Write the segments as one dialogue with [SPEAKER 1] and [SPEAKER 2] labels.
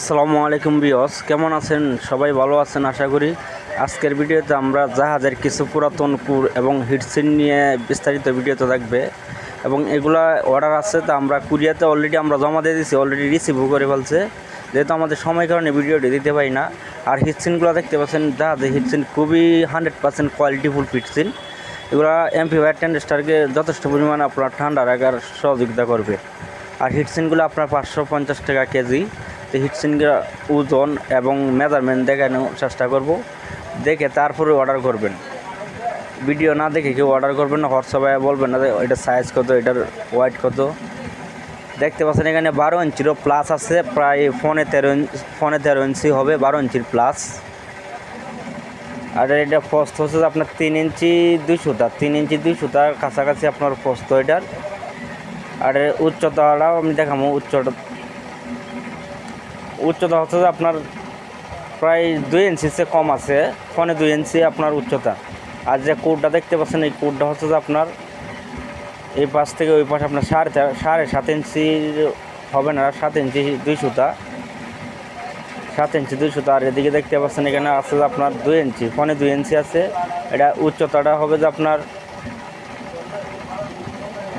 [SPEAKER 1] আসসালামু আলাইকুম বিয়স কেমন আছেন? সবাই ভালো আছেন আশা করি। আজকের ভিডিওতে আমরা জাহাজের কিছু পুরাতন কুর এবং হিটসিন নিয়ে বিস্তারিত ভিডিওতে থাকবে এবং এগুলা অর্ডার আছে, তা আমরা কুরিয়াতে অলরেডি আমরা জমা দিয়ে দিয়েছি অলরেডি রিসিভও করে ফেলছে। যেহেতু আমাদের সময় কারণে ভিডিওটি দিতে পারি না। আর হিটসিনগুলো দেখতে পাচ্ছেন, জাহাজে হিটসিন খুবই হান্ড্রেড পার্সেন্ট কোয়ালিটিফুল হিটসিন। এগুলো এমপি ওয়ার টেন স্টারকে যথেষ্ট পরিমাণে আপনার ঠান্ডা রাখার সহযোগিতা করবে। আর হিটসিনগুলো আপনার পাঁচশো পঞ্চাশ টাকা কেজি। তো ওজন এবং মেজারমেন্ট দেখানোর চেষ্টা করব। দেখে তারপরে অর্ডার করবেন। ভিডিও না দেখে কেউ অর্ডার করবেন না, হোয়াটসঅ্যাপে বলবেন না যে এটার সাইজ কত, এটার ওয়াইট কত। দেখতে পাচ্ছেন এখানে বারো ইঞ্চিরও প্লাস আছে, প্রায় ফোনে তেরো ইঞ্চি ফোনে তেরো ইঞ্চি হবে, বারো ইঞ্চির প্লাস আর এটা ফস্ত হচ্ছে আপনার তিন ইঞ্চি দুই সুতা, তিন ইঞ্চি দুই সুতার কাছাকাছি আপনার ফস্ত এটার। আর উচ্চতাটাও আমি দেখাবো, উচ্চতা উচ্চতা হচ্ছে যে আপনার প্রায় দুই ইঞ্চির চেয়ে কম আছে, ফোনে দুই ইঞ্চি আপনার উচ্চতা। আর যে কোডটা দেখতে পাচ্ছেন, এই কোডটা হচ্ছে যে আপনার এই পাশ থেকে ওই পাশে আপনার সাড়ে সাড়ে সাত ইঞ্চির হবে না, সাত ইঞ্চি দুই সুতা। সাত ইঞ্চি দুই সুতা। আর এদিকে দেখতে পাচ্ছেন, এখানে আছে যে আপনার দুই ইঞ্চি, ফোনে দুই ইঞ্চি আছে। এটা উচ্চতাটা হবে যে আপনার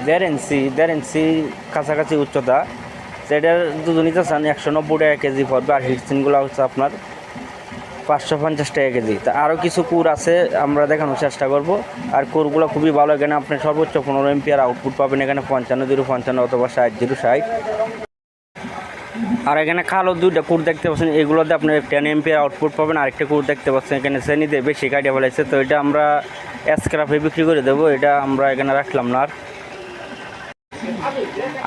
[SPEAKER 1] দেড় ইঞ্চি দেড় ইঞ্চি কাছাকাছি উচ্চতা। সেটার দুটো নিতে চান একশো নব্বই টাকা কেজি পড়বে, আর হিটসিনগুলো হচ্ছে আপনার পাঁচশো পঞ্চাশ টাকা কেজি। তা আরও কিছু কুর আছে, আমরা দেখানোর চেষ্টা করব। আর কুরগুলো খুবই ভালো, এখানে আপনি সর্বোচ্চ পনেরো এমপিআর আউটপুট পাবেন এখানে পঞ্চান্ন, জিরো পঞ্চান্ন অথবা ষাট, জিরো ষাট। আর এখানে কালো দুইটা কুর দেখতে পাচ্ছেন, এগুলোতে আপনি টেন এমপিআর আউটপুট পাবেন, আরেকটা কুর দেখতে পাচ্ছেন, এখানে শ্রেণীতে বেশি কাটিয়ে ফেলাইছে। তো এটা আমরা স্ক্রাফে বিক্রি করে দেবো, এটা আমরা এখানে রাখলাম না আর।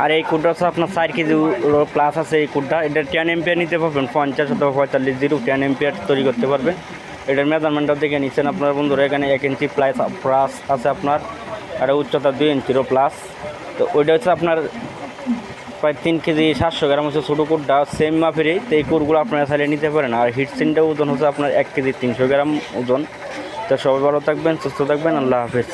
[SPEAKER 1] আর এই কুডটা হচ্ছে আপনার চার কেজি প্লাস আছে এই কুডটা। এটা টেন এম্পিয়ার নিতে পারবেন, পঞ্চাশ অথবা পঁয়তাল্লিশ জিরো টেন এম্পিয়ার তৈরি করতে পারবেন। এটার মেজারমেন্টটা দেখে নিচ্ছেন আপনার বন্ধুরা, এখানে এক ইঞ্চি প্লাস প্লাস আছে আপনার, আর উচ্চতা দুই ইঞ্চিরও প্লাস তো ওইটা হচ্ছে আপনার প্রায় তিন কেজি সাতশো গ্রাম হচ্ছে ছোটো কুটটা সেম মাপেরই তো এই কুরগুলো আপনারা চাইলে নিতে পারেন। আর হিটসিনটা ওজন হচ্ছে আপনার এক কেজি তিনশো গ্রাম ওজন। তো সবাই ভালো থাকবেন, সুস্থ থাকবেন, আল্লাহ হাফেজ।